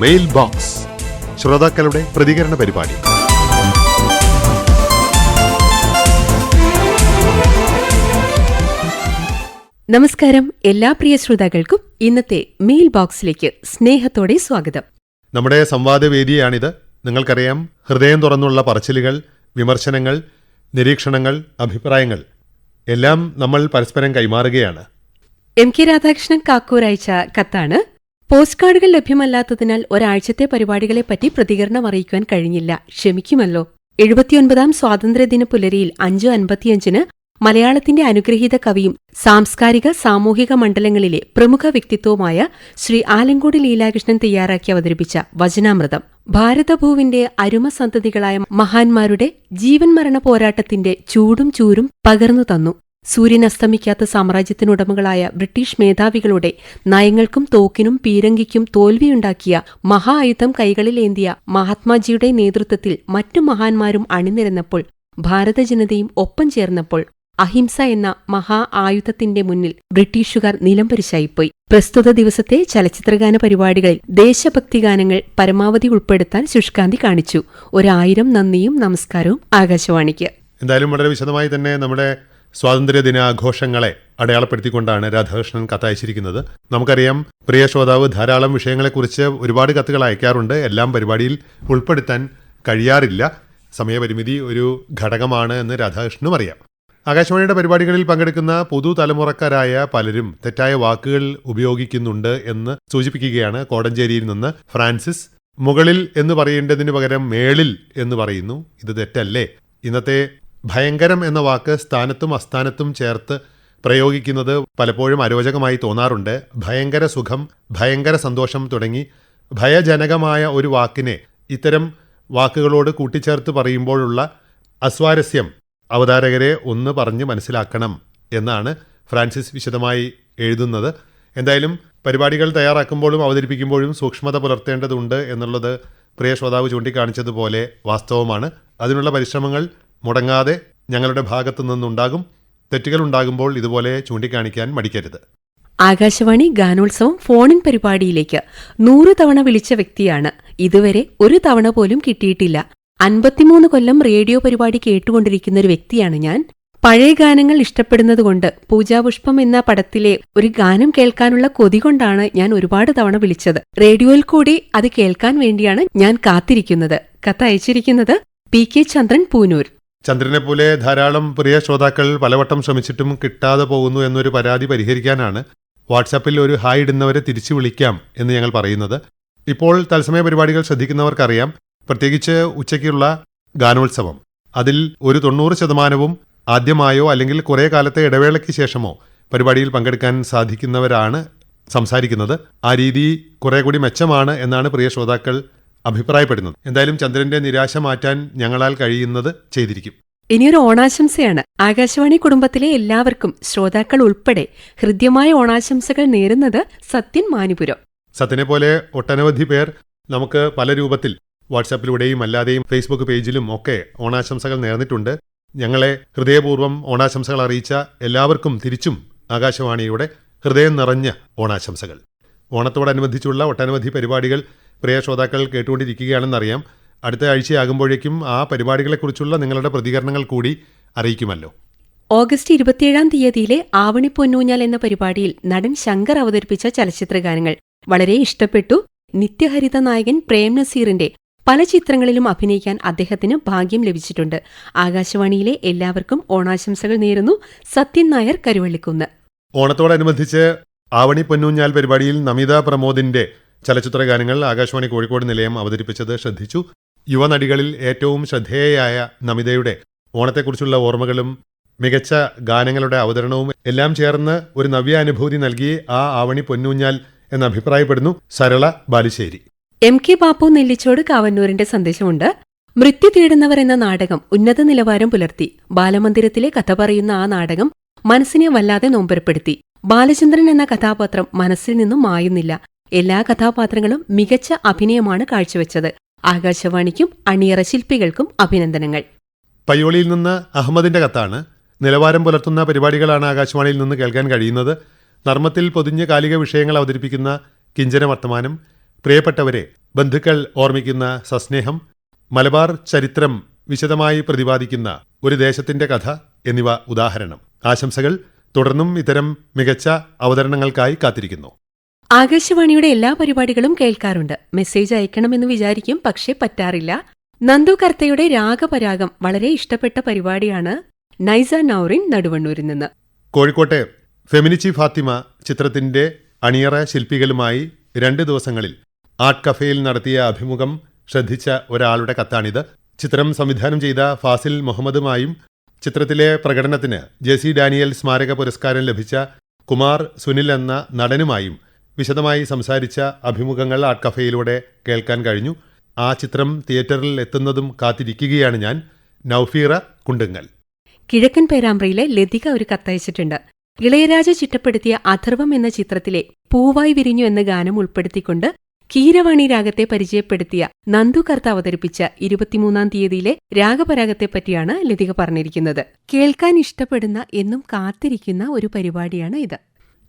Mail box ശ്രോതാക്കളുടെ പ്രതികരണ പരിപാടി. നമസ്കാരം. എല്ലാ പ്രിയ ശ്രോതാക്കൾക്കും ഇന്നത്തെ മെയിൽ ബോക്സിലേക്ക് സ്നേഹത്തോടെ സ്വാഗതം. നമ്മുടെ സംവാദവേദിയാണിത് നിങ്ങൾക്കറിയാം ഹൃദയം തുറന്നുള്ള പറച്ചിലുകൾ വിമർശനങ്ങൾ നിരീക്ഷണങ്ങൾ അഭിപ്രായങ്ങൾ. എല്ലാം നമ്മൾ പരസ്പരം കൈമാറുകയാണ്. എം കെ രാധാകൃഷ്ണൻ കാക്കൂർ അയച്ച കത്താണ് പോസ്റ്റ് കാർഡുകൾ ലഭ്യമല്ലാത്തതിനാൽ ഒരാഴ്ചത്തെ പരിപാടികളെപ്പറ്റി പ്രതികരണം അറിയിക്കുവാൻ കഴിഞ്ഞില്ല. ക്ഷമിക്കുമല്ലോ. എഴുപത്തിയൊൻപതാം സ്വാതന്ത്ര്യദിന പുലരിയിൽ അഞ്ച് അൻപത്തിയഞ്ചിന് മലയാളത്തിന്റെ അനുഗ്രഹീത കവിയും സാംസ്കാരിക സാമൂഹിക മണ്ഡലങ്ങളിലെ പ്രമുഖ വ്യക്തിത്വവുമായ ശ്രീ ആലങ്കോട് ലീലാകൃഷ്ണൻ തയ്യാറാക്കി അവതരിപ്പിച്ച വചനാമൃതം. ഭാരതഭൂവിന്റെ അരുമസന്തതികളായ മഹാന്മാരുടെ ജീവൻ മരണ പോരാട്ടത്തിന്റെ ചൂടും ചൂരും പകർന്നു തന്നു. സൂര്യൻ അസ്തമിക്കാത്ത സാമ്രാജ്യത്തിനുടമകളായ ബ്രിട്ടീഷ് മേധാവികളുടെ നയങ്ങൾക്കും തോക്കിനും പീരങ്കിക്കും തോൽവിയുണ്ടാക്കിയ മഹാ ആയുധം കൈകളിലേന്തിയ മഹാത്മാജിയുടെ നേതൃത്വത്തിൽ മറ്റു മഹാന്മാരും അണിനിരന്നപ്പോൾ ഭാരത ജനതയും ഒപ്പം ചേർന്നപ്പോൾ അഹിംസ എന്ന മഹാ ആയുധത്തിന്റെ മുന്നിൽ ബ്രിട്ടീഷുകാർ നിലംപരിശായിപ്പോയി പ്രസ്തുത ദിവസത്തെ ചലച്ചിത്രഗാന പരിപാടികളിൽ ദേശഭക്തി ഗാനങ്ങൾ പരമാവധി ഉൾപ്പെടുത്താൻ ശുഷ്കാന്തി കാണിച്ചു. ഒരായിരം നന്ദിയും നമസ്കാരവും ആകാശവാണിക്ക്. എന്തായാലും വളരെ വിശദമായി തന്നെ നമ്മുടെ സ്വാതന്ത്ര്യ ദിനാഘോഷങ്ങളെ അടയാളപ്പെടുത്തിക്കൊണ്ടാണ് രാധാകൃഷ്ണൻ കത്തയച്ചിരിക്കുന്നത്. നമുക്കറിയാം പ്രിയ ശ്രോതാവ് ധാരാളം വിഷയങ്ങളെക്കുറിച്ച് ഒരുപാട് കത്തുകൾ അയക്കാറുണ്ട്. എല്ലാം പരിപാടിയിൽ ഉൾപ്പെടുത്താൻ കഴിയാറില്ല. സമയപരിമിതി ഒരു ഘടകമാണ് എന്ന് രാധാകൃഷ്ണനും അറിയാം. ആകാശവാണിയുടെ പരിപാടികളിൽ പങ്കെടുക്കുന്ന പുതുതലമുറക്കാരായ പലരും തെറ്റായ വാക്കുകൾ ഉപയോഗിക്കുന്നുണ്ട് എന്ന് സൂചിപ്പിക്കുകയാണ് കോടഞ്ചേരിയിൽ നിന്ന് ഫ്രാൻസിസ്. മുകളിൽ എന്ന് പറയേണ്ടതിന് പകരം മേളിൽ എന്ന് പറയുന്നു. ഇത് തെറ്റല്ലേ? ഇന്നത്തെ ഭയങ്കരം എന്ന വാക്ക് സ്ഥാനത്തും അസ്ഥാനത്തും ചേർത്ത് പ്രയോഗിക്കുന്നത് പലപ്പോഴും അരോചകമായി തോന്നാറുണ്ട്. ഭയങ്കര സുഖം ഭയങ്കര സന്തോഷം തുടങ്ങി ഭയജനകമായ ഒരു വാക്കിനെ ഇത്തരം വാക്കുകളോട് കൂട്ടിച്ചേർത്ത് പറയുമ്പോഴുള്ള അസ്വാരസ്യം അവതാരകരെ ഒന്ന് പറഞ്ഞ് മനസ്സിലാക്കണം എന്നാണ് ഫ്രാൻസിസ് വിശദമായി എഴുതുന്നത്. എന്തായാലും പരിപാടികൾ തയ്യാറാക്കുമ്പോഴും അവതരിപ്പിക്കുമ്പോഴും സൂക്ഷ്മത പുലർത്തേണ്ടതുണ്ട് എന്നുള്ളത് പ്രിയ ശ്രോതാവ് ചൂണ്ടിക്കാണിച്ചതുപോലെ വാസ്തവമാണ്. അതിനുള്ള പരിശ്രമങ്ങൾ മുടങ്ങാതെ ഞങ്ങളുടെ ഭാഗത്തു നിന്നുണ്ടാകും തെറ്റുകൾ ഉണ്ടാകുമ്പോൾ ഇതുപോലെ ചൂണ്ടിക്കാണിക്കാൻ മടിക്കരുത്. ആകാശവാണി ഗാനോത്സവം ഫോണിൻ പരിപാടിയിലേക്ക് നൂറ് തവണ വിളിച്ച വ്യക്തിയാണ്. ഇതുവരെ ഒരു തവണ പോലും കിട്ടിയിട്ടില്ല. അൻപത്തിമൂന്ന് കൊല്ലം റേഡിയോ പരിപാടി കേട്ടുകൊണ്ടിരിക്കുന്ന ഒരു വ്യക്തിയാണ് ഞാൻ. പഴയ ഗാനങ്ങൾ ഇഷ്ടപ്പെടുന്നതുകൊണ്ട് പൂജാപുഷ്പം എന്ന പടത്തിലെ ഒരു ഗാനം കേൾക്കാനുള്ള കൊതി കൊണ്ടാണ് ഞാൻ ഒരുപാട് തവണ വിളിച്ചത്. റേഡിയോയിൽ കൂടി അത് കേൾക്കാൻ വേണ്ടിയാണ് ഞാൻ കാത്തിരിക്കുന്നത്. കത്ത് അയച്ചിരിക്കുന്നത് പി കെ ചന്ദ്രൻ പൂനൂർ. ചന്ദ്രനെ പോലെ ധാരാളം പ്രിയ ശ്രോതാക്കൾ പലവട്ടം ശ്രമിച്ചിട്ടും കിട്ടാതെ പോകുന്നു എന്നൊരു പരാതി പരിഹരിക്കാനാണ് വാട്സാപ്പിൽ ഒരു ഹായ് ഇടുന്നവരെ തിരിച്ചു വിളിക്കാം എന്ന് ഞങ്ങൾ പറയുന്നത്. ഇപ്പോൾ തത്സമയ പരിപാടികൾ ശ്രദ്ധിക്കുന്നവർക്കറിയാം. പ്രത്യേകിച്ച് ഉച്ചയ്ക്കുള്ള ഗാനോത്സവം. അതിൽ ഒരു തൊണ്ണൂറ് ശതമാനവും ആദ്യമായോ അല്ലെങ്കിൽ കുറേ കാലത്തെ ഇടവേളയ്ക്ക് ശേഷമോ പരിപാടിയിൽ പങ്കെടുക്കാൻ സാധിക്കുന്നവരാണ് സംസാരിക്കുന്നത്. ആ രീതി കുറെ കൂടി മെച്ചമാണ് എന്നാണ് പ്രിയ ശ്രോതാക്കൾ അഭിപ്രായപ്പെടുന്നത്. എന്തായാലും ചന്ദ്രന്റെ നിരാശ മാറ്റാൻ ഞങ്ങളാൽ കഴിയുന്നത് ചെയ്തിരിക്കും. ഇനിയൊരു ഓണാശംസയാണ്. ആകാശവാണി കുടുംബത്തിലെ എല്ലാവർക്കും ശ്രോതാക്കൾ ഉൾപ്പെടെ ഹൃദ്യമായ ഓണാശംസകൾ നേരുന്നത് സത്യൻ മാനിപുരം. സത്യനെ പോലെ ഒട്ടനവധി പേർ നമുക്ക് പല രൂപത്തിൽ വാട്സാപ്പിലൂടെയും അല്ലാതെയും ഫേസ്ബുക്ക് പേജിലും ഒക്കെ ഓണാശംസകൾ നേർന്നിട്ടുണ്ട്. ഞങ്ങളെ ഹൃദയപൂർവം ഓണാശംസകൾ അറിയിച്ച എല്ലാവർക്കും തിരിച്ചും ആകാശവാണിയുടെ ഹൃദയം നിറഞ്ഞ ഓണാശംസകൾ. ഓണത്തോടനുബന്ധിച്ചുള്ള ഒട്ടനവധി പരിപാടികൾ പ്രിയ ശ്രോതാക്കൾ കേട്ടുകൊണ്ടിരിക്കുകയാണെന്നറിയാം. അടുത്ത ആഴ്ചയാകുമ്പോഴേക്കും ആ പരിപാടികളെക്കുറിച്ചുള്ള നിങ്ങളുടെ പ്രതികരണങ്ങൾ കൂടി അറിയിക്കുമല്ലോ. ഓഗസ്റ്റ് ഇരുപത്തിയേഴാം തീയതിയിലെ ആവണി പൊന്നൂഞ്ഞാൽ എന്ന പരിപാടിയിൽ നടൻ ശങ്കർ അവതരിപ്പിച്ച ചലച്ചിത്രഗാനങ്ങൾ വളരെ ഇഷ്ടപ്പെട്ടു. നിത്യഹരിത നായകൻ പ്രേം നസീറിന്റെ പല ചിത്രങ്ങളിലും അഭിനയിക്കാൻ അദ്ദേഹത്തിന് ഭാഗ്യം ലഭിച്ചിട്ടുണ്ട്. ആകാശവാണിയിലെ എല്ലാവർക്കും ഓണാശംസകൾ നേരുന്നു. സത്യൻ നായർ കരുവള്ളിക്കുന്ന്. ഓണത്തോടനുബന്ധിച്ച് ആവണി പൊന്നൂഞ്ഞാൽ പരിപാടിയിൽ നമിത പ്രമോദിന്റെ ചലച്ചിത്ര ഗാനങ്ങൾ ആകാശവാണി കോഴിക്കോട് നിലയം അവതരിപ്പിച്ചത് ശ്രദ്ധിച്ചു. യുവനടികളിൽ ഏറ്റവും ശ്രദ്ധേയയായ നമിതയുടെ ഓണത്തെക്കുറിച്ചുള്ള ഓർമ്മകളും മികച്ച ഗാനങ്ങളുടെ അവതരണവും എല്ലാം ചേർന്ന് ഒരു നവ്യാനുഭൂതി നൽകി ആ ആവണി പൊന്നൂഞ്ഞാൽ എന്ന് അഭിപ്രായപ്പെടുന്നു സരള ബാലുശ്ശേരി. എം കെ ബാപ്പു നെല്ലിച്ചോട് കാവന്നൂരിന്റെ സന്ദേശമുണ്ട്. മൃത്യു തേടുന്നവർ എന്ന നാടകം ഉന്നത നിലവാരം പുലർത്തി. ബാലമന്ദിരത്തിലെ കഥ പറയുന്ന ആ നാടകം മനസ്സിനെ വല്ലാതെ നോമ്പരപ്പെടുത്തി. ബാലചന്ദ്രൻ എന്ന കഥാപാത്രം മനസ്സിൽ നിന്നും മായുന്നില്ല. എല്ലാ കഥാപാത്രങ്ങളും മികച്ച അഭിനയമാണ് കാഴ്ചവെച്ചത്. ആകാശവാണിക്കും അണിയറ ശില്പികൾക്കും അഭിനന്ദനങ്ങൾ. പയ്യോളിയിൽ നിന്ന് അഹമ്മദിന്റെ കത്താണ്. നിലവാരം പുലർത്തുന്ന പരിപാടികളാണ് ആകാശവാണിയിൽ നിന്ന് കേൾക്കാൻ കഴിയുന്നത്. നർമ്മത്തിൽ പൊതിഞ്ഞ കാലിക വിഷയങ്ങൾ അവതരിപ്പിക്കുന്ന കിഞ്ചന വർത്തമാനം. പ്രിയപ്പെട്ടവരെ ബന്ധുക്കൾ ഓർമ്മിക്കുന്ന സസ്നേഹം മലബാർ ചരിത്രം വിശദമായി പ്രതിപാദിക്കുന്ന ഒരു ദേശത്തിന്റെ കഥ എന്നിവ ഉദാഹരണം. ആശംസകൾ തുടർന്നും ഇത്തരം മികച്ച അവതരണങ്ങൾക്കായി കാത്തിരിക്കുന്നു. ആകാശവാണിയുടെ എല്ലാ പരിപാടികളും കേൾക്കാറുണ്ട്. മെസ്സേജ് അയക്കണമെന്ന് വിചാരിക്കും പക്ഷേ പറ്റാറില്ല. നന്ദു കർത്തയുടെ രാഗപരാഗം വളരെ ഇഷ്ടപ്പെട്ട പരിപാടിയാണ് നൈസ നൌറിൻ നടുവണ്ണൂരിൽ നിന്ന്. കോഴിക്കോട്ടെ ഫെമിനിച്ചി ഫാത്തിമ ചിത്രത്തിന്റെ അണിയറ ശില്പികളുമായി രണ്ട് ദിവസങ്ങളിൽ ആർട്ട് കഫേയിൽ നടത്തിയ അഭിമുഖം ശ്രദ്ധിച്ച ഒരാളുടെ കത്താണിത്. ചിത്രം സംവിധാനം ചെയ്ത ഫാസിൽ മുഹമ്മദുമായും ചിത്രത്തിലെ പ്രകടനത്തിന് ജെ ഡാനിയൽ സ്മാരക പുരസ്കാരം ലഭിച്ച കുമാർ സുനിൽ എന്ന നടനുമായും വിശദമായി സംസാരിച്ച അഭിമുഖങ്ങൾ ആർട്ട് കഫേയിലൂടെ കേൾക്കാൻ കഴിഞ്ഞു. ആ ചിത്രം തിയേറ്ററിൽ എത്തുന്നതും കാത്തിരിക്കുകയാണ് ഞാൻ നൌഫീറ കുണ്ടുങ്ങൽ. കിഴക്കൻ പേരാമ്പ്രയിലെ ലതിക ഒരു കത്തയച്ചിട്ടുണ്ട്. ഇളയരാജ ചിട്ടപ്പെടുത്തിയ അഥർവം എന്ന ചിത്രത്തിലെ പൂവായി വിരിഞ്ഞു എന്ന ഗാനം ഉൾപ്പെടുത്തിക്കൊണ്ട് കീരവാണി രാഗത്തെ പരിചയപ്പെടുത്തിയ നന്ദു കർത്ത അവതരിപ്പിച്ച ഇരുപത്തിമൂന്നാം തീയതിയിലെ രാഗപരാഗത്തെപ്പറ്റിയാണ് ലതിക പറഞ്ഞിരിക്കുന്നത്. കേൾക്കാൻ ഇഷ്ടപ്പെടുന്ന എന്നും കാത്തിരിക്കുന്ന ഒരു പരിപാടിയാണ് ഇത്.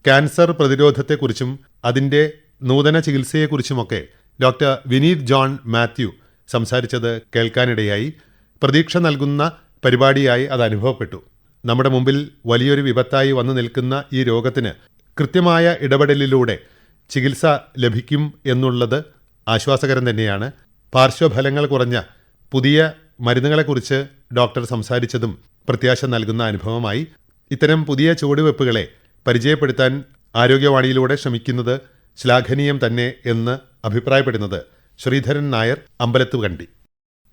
ക്യാൻസർ പ്രതിരോധത്തെക്കുറിച്ചും അതിന്റെ നൂതന ചികിത്സയെക്കുറിച്ചുമൊക്കെ ഡോക്ടർ വിനീത് ജോൺ മാത്യു സംസാരിച്ചത് കേൾക്കാനിടയായി. പ്രതീക്ഷ നൽകുന്ന പരിപാടിയായി അത് അനുഭവപ്പെട്ടു. നമ്മുടെ മുമ്പിൽ വലിയൊരു വിപത്തായി വന്നു നിൽക്കുന്ന ഈ രോഗത്തിന് കൃത്യമായ ഇടപെടലിലൂടെ ചികിത്സ ലഭിക്കും എന്നുള്ളത് ആശ്വാസകരം തന്നെയാണ്. പാർശ്വഫലങ്ങൾ കുറഞ്ഞ പുതിയ മരുന്നുകളെക്കുറിച്ച് ഡോക്ടർ സംസാരിച്ചതും പ്രത്യാശ നൽകുന്ന അനുഭവമായി. ഇത്തരം പുതിയ ചുവടുവെപ്പുകളെ പരിചയപ്പെടുത്താൻ ആരോഗ്യവാണിയിലൂടെ ശ്രമിക്കുന്നത് ശ്ലാഘനീയം തന്നെ എന്ന് അഭിപ്രായപ്പെടുന്നത് ശ്രീധരൻ നായർ അമ്പലത്തുകണ്ടി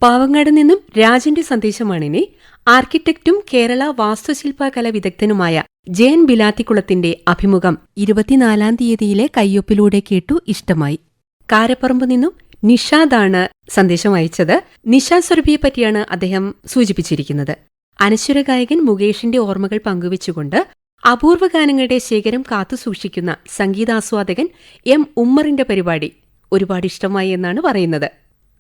പാവങ്ങാട് നിന്നും രാജന്റെ സന്ദേശമാണിനി. ആർക്കിടെക്റ്റും കേരള വാസ്തുശില്പകല വിദഗ്ധനുമായ ജയൻ ബിലാത്തിക്കുളത്തിന്റെ അഭിമുഖം ഇരുപത്തിനാലാം തീയതിയിലെ കയ്യൊപ്പിലൂടെ കേട്ടു ഇഷ്ടമായി. കാരപ്പറമ്പ് നിന്നും നിഷാദാണ് സന്ദേശം അയച്ചത്. നിഷാദ് സ്വരഭിയെ പറ്റിയാണ് അദ്ദേഹം സൂചിപ്പിച്ചിരിക്കുന്നത്. അനശ്വര ഗായകൻ മുകേഷിന്റെ ഓർമ്മകൾ പങ്കുവച്ചുകൊണ്ട് അപൂർവ ഗാനങ്ങളുടെ ശേഖരം കാത്തുസൂക്ഷിക്കുന്ന സംഗീതാസ്വാദകൻ എം ഉമ്മറിന്റെ പരിപാടി ഒരുപാട് ഇഷ്ടമായി എന്നാണ് പറയുന്നത്.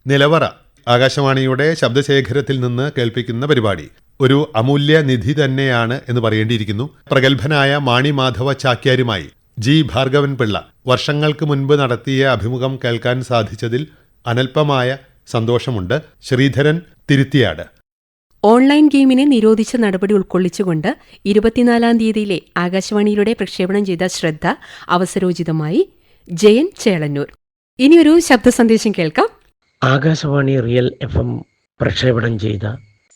നിലവറ ആകാശവാണിയുടെ ശബ്ദശേഖരത്തിൽ നിന്ന് കേൾപ്പിക്കുന്ന പരിപാടി. ഒരു അമൂല്യ നിധി തന്നെയാണ് എന്ന് പറയേണ്ടിയിരിക്കുന്നു. പ്രഗത്ഭനായ മാണി മാധവ ചാക്യാരുമായി ജി ഭാർഗവൻ പിള്ള വർഷങ്ങൾക്ക് മുൻപ് നടത്തിയ അഭിമുഖം കേൾക്കാൻ സാധിച്ചതിൽ അനൽപമായ സന്തോഷമുണ്ട്. ശ്രീധരൻ തിരുത്തിയാട്. ഓൺലൈൻ ഗെയിമിനെ നിരോധിച്ച നടപടി ഉൾക്കൊള്ളിച്ചുകൊണ്ട് ഇരുപത്തിനാലാം തീയതിയിലെ ആകാശവാണിയിലൂടെ പ്രക്ഷേപണം ചെയ്ത ശ്രദ്ധ അവസരോചിതമായി ജയൻ ചേളന്നൂർ. ഇനിയൊരു ശബ്ദ സന്ദേശം കേൾക്കാം. ആകാശവാണി റിയൽ എഫ് എം പ്രക്ഷേപണം ചെയ്ത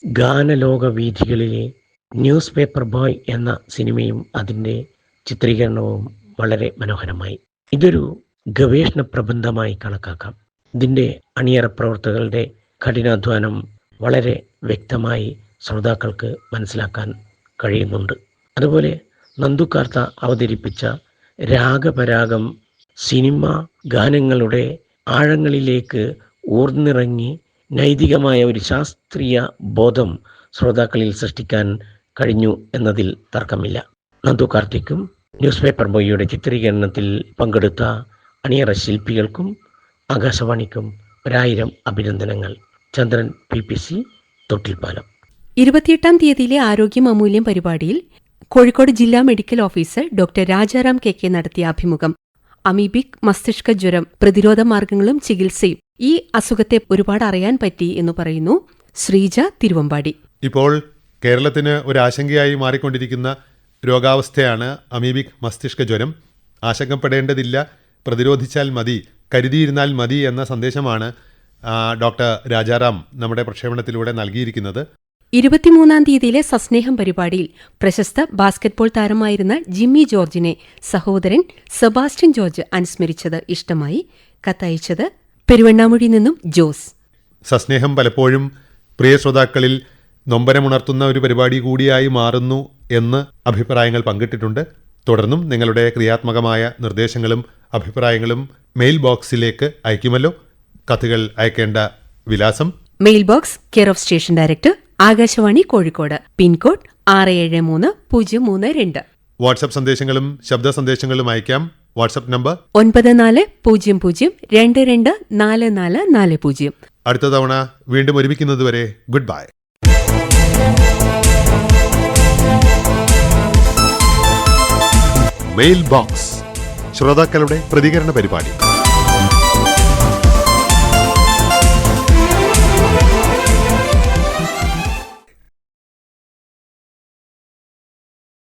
ഗാനലോക വീഥികളിലെ ന്യൂസ് പേപ്പർ ബോയ് എന്ന സിനിമയും അതിന്റെ ചിത്രീകരണവും വളരെ മനോഹരമായി. ഇതൊരു ഗവേഷണ പ്രബന്ധമായി കണക്കാക്കാം. ഇതിന്റെ അണിയറ പ്രവർത്തകരുടെ കഠിനാധ്വാനം വളരെ വ്യക്തമായി ശ്രോതാക്കൾക്ക് മനസ്സിലാക്കാൻ കഴിയുന്നുണ്ട്. അതുപോലെ നന്ദുക്കാർത്ത അവതരിപ്പിച്ച രാഗപരാഗം സിനിമ ഗാനങ്ങളുടെ ആഴങ്ങളിലേക്ക് ഊർന്നിറങ്ങി നൈതികമായ ഒരു ശാസ്ത്രീയ ബോധം ശ്രോതാക്കളിൽ സൃഷ്ടിക്കാൻ കഴിഞ്ഞു എന്നതിൽ തർക്കമില്ല. നന്ദു കാർത്തിക്കും ന്യൂസ് പേപ്പർ ബോയിയുടെ ചിത്രീകരണത്തിൽ പങ്കെടുത്ത അണിയറ ശില്പികൾക്കും ആകാശവാണിക്കും ഒരായിരം അഭിനന്ദനങ്ങൾ. Chandran P P C Thottilpalam. ഇരുപത്തിയെട്ടാം തീയതിയിലെ ആരോഗ്യം അമൂല്യം പരിപാടിയിൽ കോഴിക്കോട് ജില്ലാ medical officer doctor Rajaram K K നടത്തിയ അഭിമുഖം. അമീബിക് മസ്തിഷ്ക ജ്വരം പ്രതിരോധ മാർഗങ്ങളും ചികിത്സയും ഈ അസുഖത്തെ ഒരുപാട് അറിയാൻ പറ്റി എന്ന് പറയുന്നു ശ്രീജ തിരുവമ്പാടി. ഇപ്പോൾ കേരളത്തിന് ഒരു ആശങ്കയായി മാറിക്കൊണ്ടിരിക്കുന്ന രോഗാവസ്ഥയാണ് അമീബിക് മസ്തിഷ്ക ജ്വരം. ആശങ്കപ്പെടേണ്ടതില്ല പ്രതിരോധിച്ചാൽ മതി കരുതിയിരുന്നാൽ മതി എന്ന സന്ദേശമാണ് ഡോക്ടർ രാജാറാം നമ്മുടെ പ്രക്ഷേപണത്തിലൂടെ നൽകിയിരിക്കുന്നത്. ഇരുപത്തിമൂന്നാം തീയതിയിലെ സസ്നേഹം പരിപാടിയിൽ പ്രശസ്ത ബാസ്കറ്റ്ബോൾ താരമായിരുന്ന ജിമ്മി ജോർജിനെ സഹോദരൻ സെബാസ്റ്റ്യൻ ജോർജ് അനുസ്മരിച്ചത് ഇഷ്ടമായി. കത്തയച്ചത് പെരുവണ്ണാമുഴി നിന്നും ജോസ്. സസ്നേഹം പലപ്പോഴും പ്രിയ ശ്രോതാക്കളിൽ നൊമ്പരമുണർത്തുന്ന ഒരു പരിപാടി കൂടിയായി മാറുന്നു എന്ന് അഭിപ്രായങ്ങൾ പങ്കിട്ടിട്ടുണ്ട്. തുടർന്നും നിങ്ങളുടെ ക്രിയാത്മകമായ നിർദ്ദേശങ്ങളും അഭിപ്രായങ്ങളും മെയിൽ ബോക്സിലേക്ക് അയക്കുമല്ലോ. കത്തുകൾ അയക്കേണ്ട വിലാസം? Mail box care of station director Akashvani Kozhikode. Pin code ആറ് ഏഴ് മൂന്ന് പൂജ്യം മൂന്ന് രണ്ട്. വാട്സപ്പ് സന്ദേശങ്ങളും ശബ്ദ സന്ദേശങ്ങളും അയക്കാം. WhatsApp number? ഒൻപത് നാല് പൂജ്യം പൂജ്യം രണ്ട് രണ്ട് നാല് നാല് നാല് പൂജ്യം. അടുത്ത തവണ വീണ്ടും ഒരുമിക്കുന്നതുവരെ ഗുഡ് ബൈ. മെയിൽ ബോക്സ് ശ്രോതാക്കളുടെ പ്രതികരണ പരിപാടി.